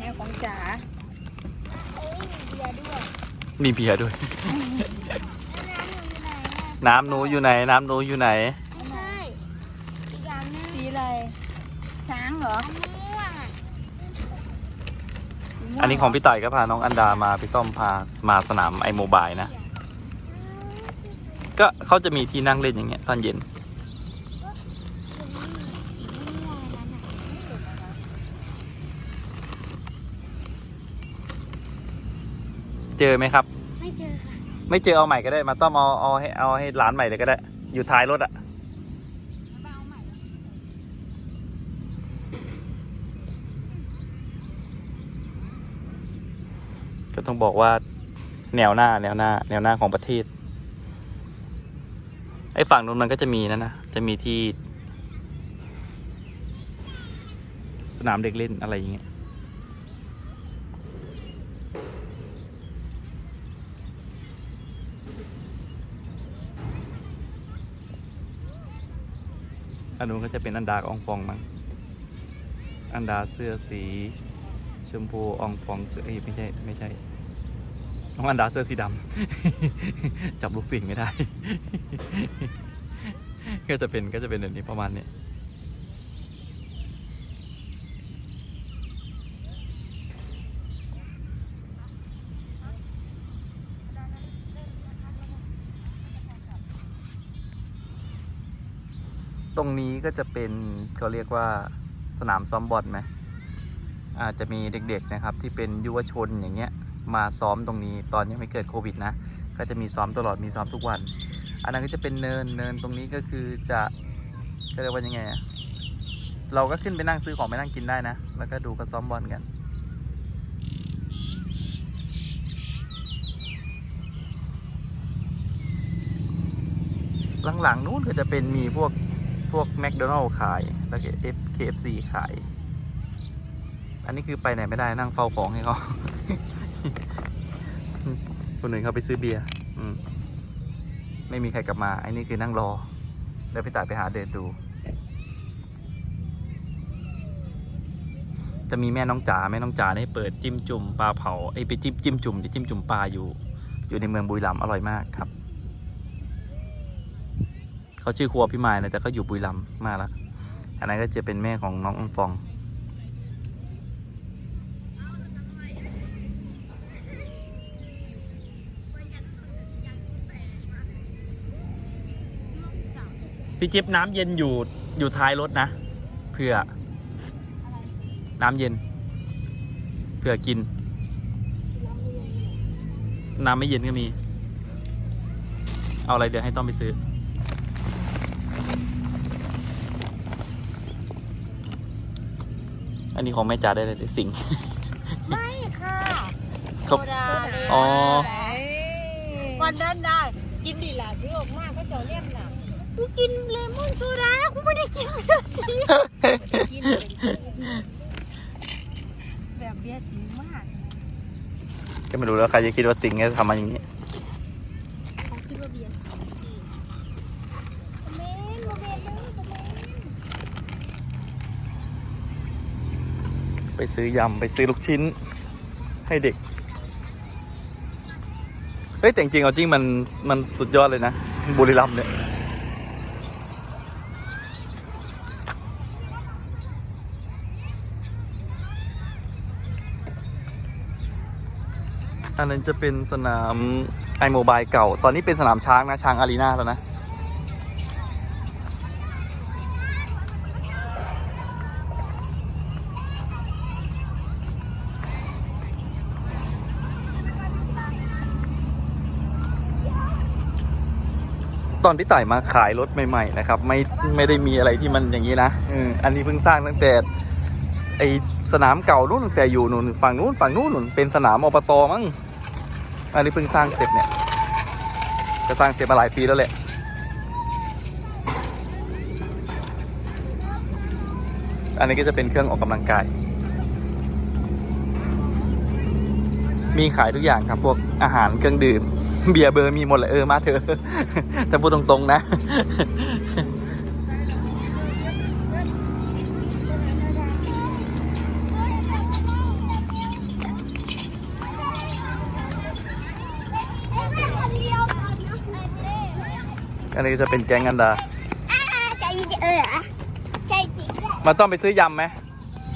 แนวของจ๋าเอ้ยมีเบียร์ด้วยมีเบียร์ด้วย แล้วน้ำหนูอยู่ไหนอะน้ำหนูอยู่ไหน น้ำหนูอยู่ไหน ไม่ใช่อีกอย่างหนึงสีอะไรช้างเหรออันม่วงอะสีม่วงอันนี้ของพี่ต่ายก็พาน้องอันดามาพี่ต้อมพามาสนามไอโมบายนะ ก็เขาจะมีที่นั่งเล่นอย่างเงี้ยตอนเย็น เจอไหมครับ ไม่เจอค่ะ ไม่เจอเอาใหม่ก็ได้ มาต้อมเอาเอาให้เอาให้ร้านใหม่เลยก็ได้ อยู่ท้ายรถอะเอาใหม่ก็ต้องบอกว่าแนวหน้าแนวหน้า แนวหน้าของประเทศ ไอ้ฝั่งนู้นมันก็จะมีนะนะ จะมีที่ สนามเด็กเล่นอะไรอย่างเงี้ย อันนู้นก็จะเป็นอันดาอองฟองมั้งอันดาเสื้อสี ชมพูอองฟองเสื้อเอ้ยไม่ใช่ไม่ใช่น้องอันดาเสื้อสีดำ จับลูกติ่งไม่ได้ ก็จะเป็นก็จะเป็นแบบนี้ประมาณนี้ รงนี้ก็จะเป็นเขาเรียกว่าสนามซ้อมบอลไหมอาจจะมีเด็กๆนะครับที่เป็นยุวชนอย่างเงี้ยมาซ้อมตรงนี้ตอนยังไม่เกิดโควิดนะก็จะมีซ้อมตลอดมีซ้อมทุกวัน อันนั้นก็จะเป็นเนินเนินตรงนี้ก็คือจะก็เรียกว่ายังไงเราก็ขึ้นไปนั่งซื้อของไปนั่งกินได้นะ แล้วก็ดูก็ซ้อมบอลกัน หลังๆนู้นก็จะเป็นมีพวก พวกแมคโดนัลล์ขาย แล้วก็ F KFC ขาย อันนี้คือไปไหนไม่ได้นั่งเฝ้าของให้เขา คนหนึ่งเขาไปซื้อเบียร์ไม่มีใครกลับมาอ้นี่คือนั่งรอ แล้วพี่ต่ายไปหาเดินดู จะมีแม่น้องจ๋าแม่น้องจ๋าได้เปิดจิ้มจุ่มปลาเผาไอ้ไปจิ้มจิ้มจุ่มที่จิ้มจุ่มปลาอยู่ อยู่ในเมืองบุรีรัมย์อร่อยมากครับ เขาชื่อครัวพี่มายนะแต่เขาอยู่บุรีรัมย์มากแล้วอันนั้นก็จะเป็นแม่ของน้องอังฟองพี่จิ๊บน้ำเย็นอยู่อยู่ท้ายรถนะเผื่อน้ำเย็นเผื่อกิน น้ำไม่เย็นก็มี เอาอะไรเดี๋ยวให้ต้องไปซื้อ อันนี้ของแม่จ๋าได้เลยสิงห์ไม่ค่ะครับ โซดาเนี่ยอ๋อ วันนั้นได้ กินดีหล่ะที่ออกมากก็เจ้าเรียบหนักกูกินเลมอนโซดากูไม่ได้กินเบียร์สีกินแบบเบียร์สีมาก ก็ไม่รู้แล้วใครจะคิดว่าสิงห์จะทำมาอย่างนี้ เขาคิดว่าเบียร์สีเมนโมเมนเลยโมเมน ไปซื้อยำไปซื้อลูกชิ้นให้เด็ก เฮ้ยแต่จริงเอาจริงมันมันสุดยอดเลยนะ บุรีรัมย์เนี่ยอันนั้นจะเป็นสนามไอโมบายเก่า ตอนนี้เป็นสนามช้างนะ ช้างอารีนาแล้วนะ ตอนพี่ต่ายมาขายรถใหม่ๆนะครับ ไม่ไม่ได้มีอะไรที่มันอย่างนี้นะเอออันนี้เพิ่งสร้างตั้งแต่ไอสนามเก่านู่นตั้งแต่อยู่นู่นฝั่งนู้นฝั่งนู้นนู่นเป็นสนามอบตมั้งอันนี้เพิ่งสร้างเสร็จเนี่ย ก็สร้างเสร็จมาหลายปีแล้วแหละอันนี้ก็จะเป็นเครื่องออกกำลังกาย มีขายทุกอย่างครับพวกอาหารเครื่องดื่ม เบียร์เบอร์มีหมดเลยเออมาเถอะแต่พูดตรงๆนะ อันนี้จะเป็นแกงกันดามาต้องไปซื้อยำไหม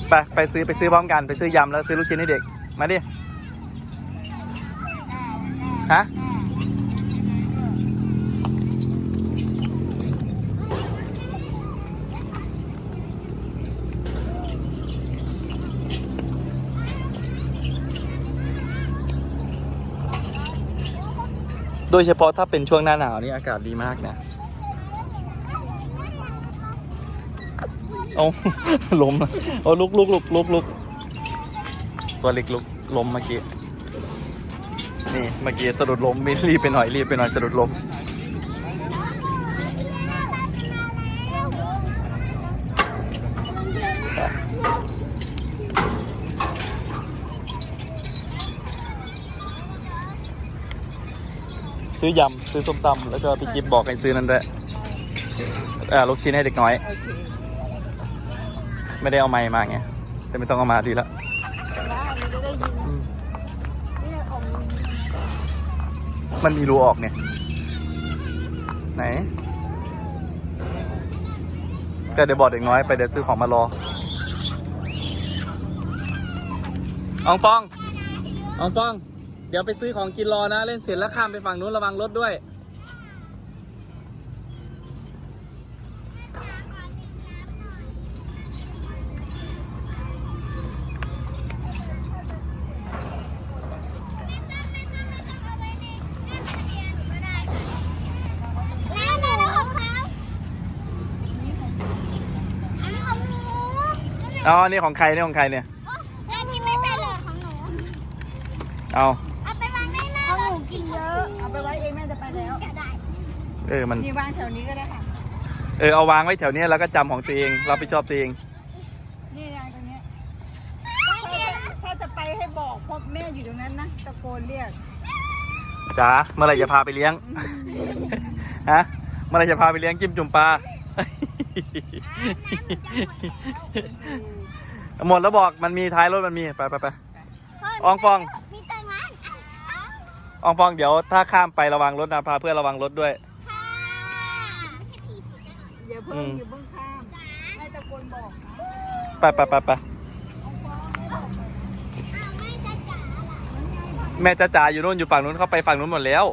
ไปไปซื้อไปซื้อพร้อมกันไปซื้อยำแล้วซื้อลูกชิ้นให้เด็ก มาดิ ฮะ โดยเฉพาะถ้าเป็นช่วงหน้าหนาวนี่อากาศดีมากนะเอาล้มเอาลุกลุกลุกลุกลุกตัวเล็กลุกล้มเมื่อกี้นี่เมื่อกี้สะดุดล้มรีบไปหน่อยรีบไปหน่อยสะดุดล้ม ซื้อยำซื้อส้มตำแล้วก็พี่กิฟบอกให้ซื้อนั่นด้วยอ่าลูกชิ้นให้เด็กน้อย โอเคไม่ได้เอาไม้มาไงแต่ไม่ต้องเอามาดีแล้วได้เราจะได้ยินเนี่ยของมันมีรูออกไงไหนก็เดี๋ยวบอกเด็กน้อยไปเดี๋ยวซื้อของมารออองฟองอองฟองเดี๋ยวไปซื้อของกินรอนะ เล่นเสร็จแล้วข้ามไปฝั่งนู้นระวังรถด้วยแม่ไหนนะของเขาอันนี้ของหนูอ๋อนี่ของใครนี่ของใครเนี่ยแม่ที่ไม่เป็นหรอของหนู เอา ไปไว้เองแม่จะไปแล้วจะได้เออมัน นี่วางแถวนี้ก็ได้ค่ะ เออเอาวางไว้แถวเนี้ยแล้วก็จำของตัวเองรับผิดชอบตัวเองนี่วางตรงเนี้ยไม่เห็นถ้าจะไปให้บอกเพราะแม่อยู่ตรงนั้นนะตะโกนเรียกจ๋าเมื่อไหรจะพาไปเลี้ยง ฮะเมื่อไหรจะพาไปเลี้ยงจิ้มจุ่มปลา หมดแล้วบอกมันมีท้ายรถมันมีไปไปไปอองฟองมีตังค์ร้าน อองฟองเดี๋ยวถ้าข้ามไประวังรถนะพาเพื่อนระวังรถด้วยค่ะไม่ใช่ผีสุดแน่นอนอย่าเพิ่อืงมอย่าเพิ่งข้ามให้ตะโกนบอกนะไปไปไปไปอ้าวไม่จะจ๋าล่ะแม่จ้าจ๋าอยู่นู่นอยู่ฝั่งนู้นเขาไปฝั่งนู้นหมดแล้ว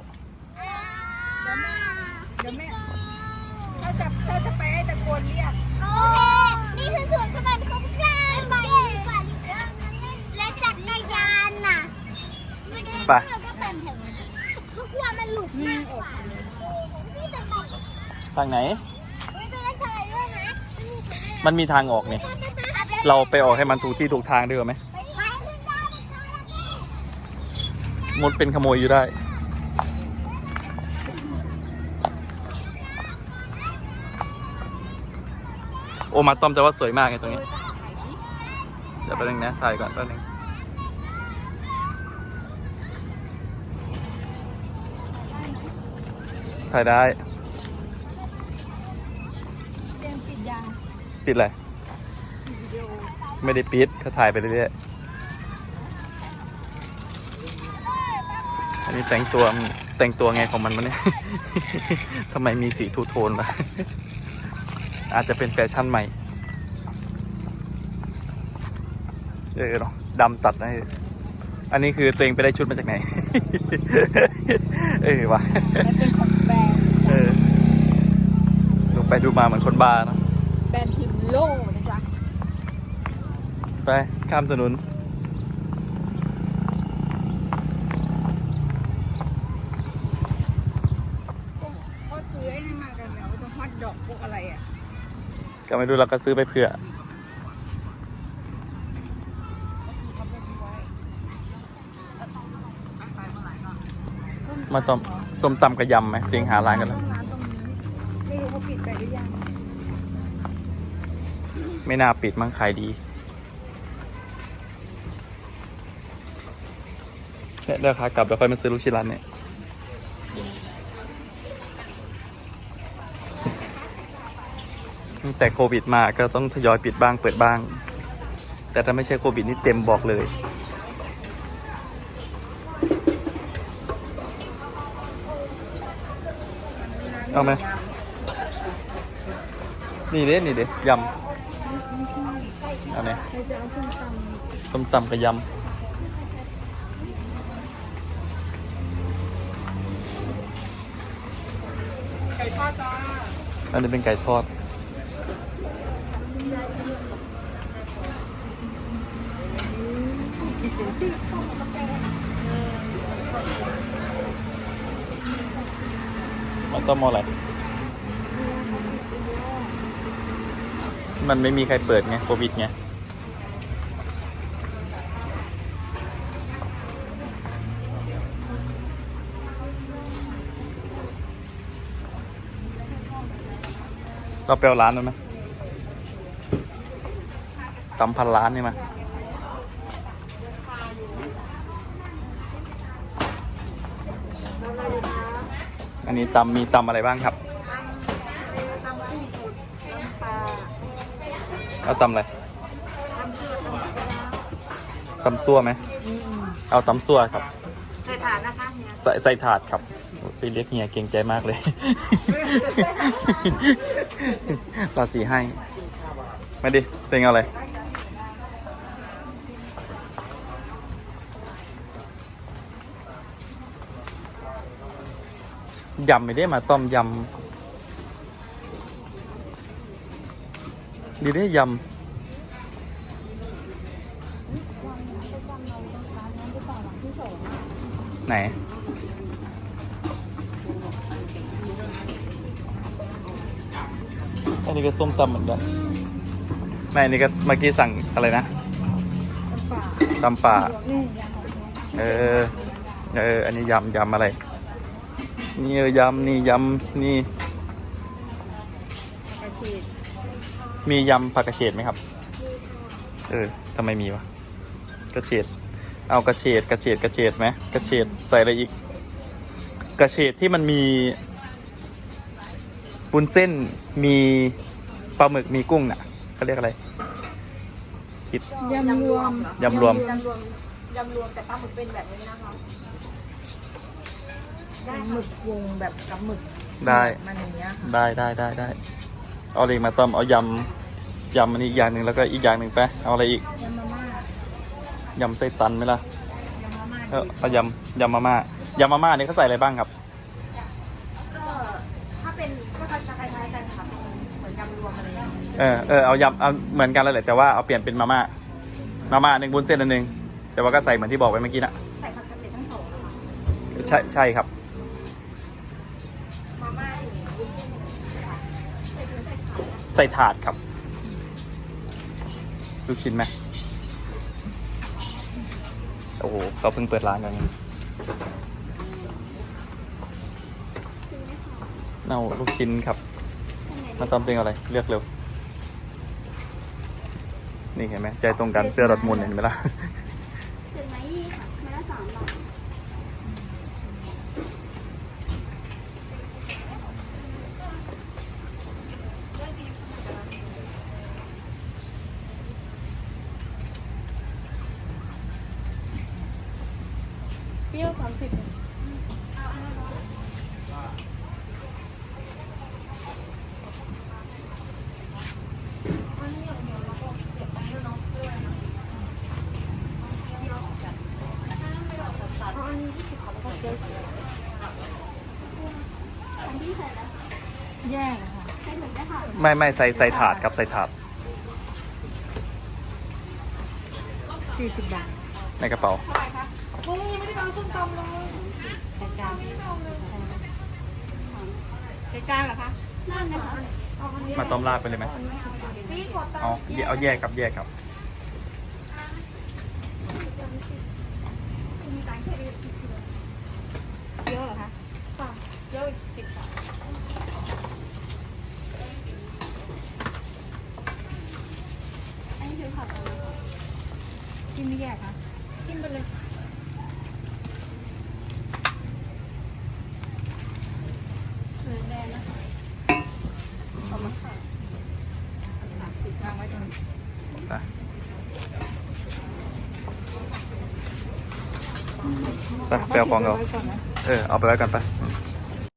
เดี๋ยวแม่ถ้าจะถ้าจะไปให้ตะโกนเรียกโอเคนี่คือสวนสวรรค์ของเราไปก่อนและจักรยานน่ะ ไป เราก็ปั่นแถวนี้ทุก วันมันหลุดมากกว่านี่จะไปทางไหนเฮ้ยตรงนั้นทายด้วยนะมันมีทางออกนี่ เราไปออกให้มันถูกที่ถูกทางด้วยไหมไปไปขึ้นได้ไปขึ้นได้มดเป็นขโมยอยู่ได้ โอมาต้อมจะว่าสวยมากไงตรงนี้ เดี๋ยวแป๊บนึงนะ ถ่ายก่อนแป๊บนึง ถ่ายได้ เตรียมปิดยางปิดอะไร ปิดวิดีโอไม่ได้ปิดก็ถ่ายไปเรื่อยๆ อันนี้แต่งตัวแต่งตัวไงของมันวะเนี่ย ทำไมมีสีทูโทนวะอาจจะเป็นแฟชั่นใหม่เออเนาะดำตัดให้อันนี้คือตัวเองไปได้ชุดมาจากไหน เออวะมันเป็นของแบรนด์ เออ ดู ไปดูมาเหมือนคนบ้าเนอะแบรนด์ทิมโลนะจ๊ะ ไปข้ามถนนก็ซื้อไอ้นี่มากันแล้วตรงฮอตดอกพวกอะไรอะ ก็ไม่รู้เราก็ซื้อไปเผื่อ มาต้มส้มตำกระยำไหมเตียงหาร้านกันแล้ว ร้านตรงนี้ไม่รู้ว่าปิดไปหรือยัง ไม่น่าปิดมั้งขายดีเนี่ยเดี๋ยวขากลับเดี๋ยวค่อยมาซื้อลูกชิ้นร้านเนี่ยตั้งแต่โควิดมาก็ต้องทยอยปิดบ้างเปิดบ้าง แต่ถ้าไม่ใช่โควิดนี่เต็มบอกเลยเอาไหมนี่เด้นี่เด้ยำ จะเอาส้มตส้มตำกับยำไก่ทอดจ้าำอันนี้เป็นไก่ทอดซี่ต้มกับแกงมันต้องมออะไร มันไม่มีใครเปิดไง โควิดไง เราไปเอาร้านนั้นไหมตำพันล้านนี่มาอันนี้ตำมีตำอะไรบ้างครับตำกุ้งสดน้ำปลาเอาตำอะไรตำเชื่อตำปลาตำซั่วไหม เอาตำซั่วครับ ใส่ถาดนะคะเนี่ยใส่ใส่ถาดครับ ไปเรียกเฮียเก่งใจมากเลยราศีให้ มาดิเป็นเอาอะไรยำไม่ได้มาต้มยำดีได้ยำไหน อันนี้ก็ส้มตำเหมือนกันไม่อันนี้ก็เมื่อกี้สั่งอะไรนะตำปลาตำป่านี่ยำของแม่เออ เออ อันนี้ยำยำอะไร นี่เออยำนี่ยำนี่กระชีดมียำผักกระเฉดไหมครับ เออทำไมมีวะ กระเฉด เอากระเฉดกระเฉดกระเฉดไหมกระเฉดใส่อะไรอีก กระเฉดที่มันมี บุนเส้นมีปลาหมึกมีกุ้งน่ะเขาเรียกอะไรคิด ยำรวม ยำรวม ยำรวมยำรวมแต่ปลาหมึกเป็นแบบนี้นะคะได้หมึกวงแบบกับหมึกได้ มันอย่างเงี้ยค่ะได้ได้ได้ได้ เอาอะไรอีกมาต้มเอายำยำอันนี้อีกอย่างหนึ่งแล้วก็อีกอย่างหนึ่งไปเอาอะไรอีกยำมาม่ายำไส้ตันไหมล่ะยำมาม่าเออเอายำยำมาม่ายำมาม่านี่เขาใส่อะไรบ้างครับ ก็ถ้าเป็นก็จะคล้ายๆกันค่ะเป็นเหมือนยำรวมอะไรอย่าง เงี้ยเออเออเอายำเอาเหมือนกันแล้วแหละแต่ว่าเอาเปลี่ยนเป็นมาม่ามาม่าหนึ่งบุญเส้นอันหนึ่งแต่ว่าก็ใส่เหมือนที่บอกไว้เมื่อกี้นะใส่ผักกระเทียมทั้งสองนะคะใช่ใช่ครับ มาม่าอย่างนี้วุ้นเส้นค่ะใส่ถุงใส่ขาใส่ถาดครับลูกชิ้นไหมโอ้โหเขาเพิ่งเปิดร้านกันเน่าลูกชิ้นครับมาตอมเป็นอะไร เลือกเร็ว นี่เห็นไหมใจตรงกันเสื้อรถมุนเห็นไหมล่ะเสร็จไหมยี่ค่ะไม้ละสามบาทเปรี้ยวสามสิบ แย่เลยค่ะ ไม่ไม่ใส่ใส่ถาดครับใส่ถาดสี่สิบบาทในกระเป๋ากุ้งยังไม่ได้เอาส้มตำเลยใจกลางใจกลางเหรอคะนั่นนะคะมาต้มราดไปเลยไหมพี่ขอตเอาแยกเอาแยกครับแยกครับเยอะเหรอคะำเยอะอีกสิบบาท อันนี้คือผัดอะไร กินไม่แยกคะกินไปเลยเออแดงนะคะเอามาค่ะสามสิบวางไว้ตรงนี้ไปไปไปเอาของเราไว้ก่อนนะเออ เอาไปไว้ก่อนไปเ